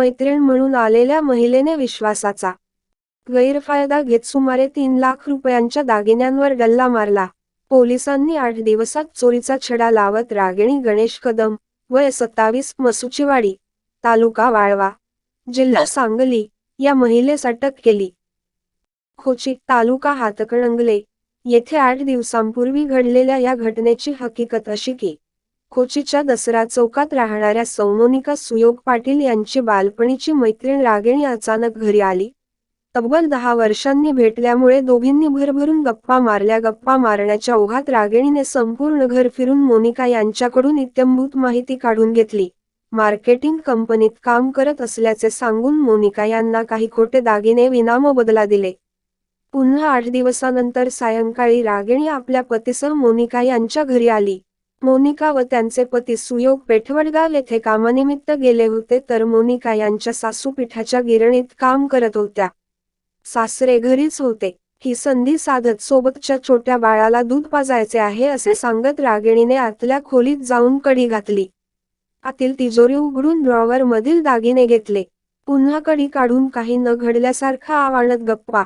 मैत्रीण म्हणून आलेल्या महिलेने विश्वासाचा गैरफायदा घेत सुमारे तीन लाख रुपयांच्या दागिन्यांवर गल्ला मारला. पोलिसांनी आठ दिवसात चोरीचा छडा लावत रागिणी गणेश कदम वय सत्तावीस मसुचीवाडी तालुका वाळवा जिल्हा सांगली या महिलेस अटक केली. खोची तालुका हातकणंगले येथे आठ दिवसांपूर्वी घडलेल्या या घटनेची हकीकत अशी की खोचीच्या दसरा चौकात राहणाऱ्या सौमोनिका सुयोग पाटील यांची बालपणीची मैत्रीण रागिणी अचानक घरी आली. तब्बल दहा वर्षांनी भेटल्यामुळे दोघींनी भरभरून गप्पा मारल्या. गप्पा मारण्याच्या ओघात रागिणीने संपूर्ण घर फिरून मोनिका यांच्याकडून इत्यंभूत माहिती काढून घेतली. मार्केटिंग कंपनीत काम करत असल्याचे सांगून मोनिका यांना काही खोटे दागिने विनामोबदला दिले. पुन्हा आठ दिवसानंतर सायंकाळी रागिणी आपल्या पतीसह मोनिका यांच्या घरी आली. मोनिका व त्यांचे पती सुयोग पेठवडगाव येथे कामानिमित्त गेले होते तर मोनिका यांच्या सासू पिठाच्या गिरणीत काम करत होत्या. सासरे घरीच होते. ही संधी साधत सोबतच्या छोट्या बाळाला दूध पाजायचे आहे असे सांगत रागिणीने आतल्या खोलीत जाऊन कडी घातली. आतील तिजोरी उघडून ड्रॉवर मधील दागिने घेतले. पुन्हा कडी काढून काही न घडल्यासारखा आवाणत गप्पा.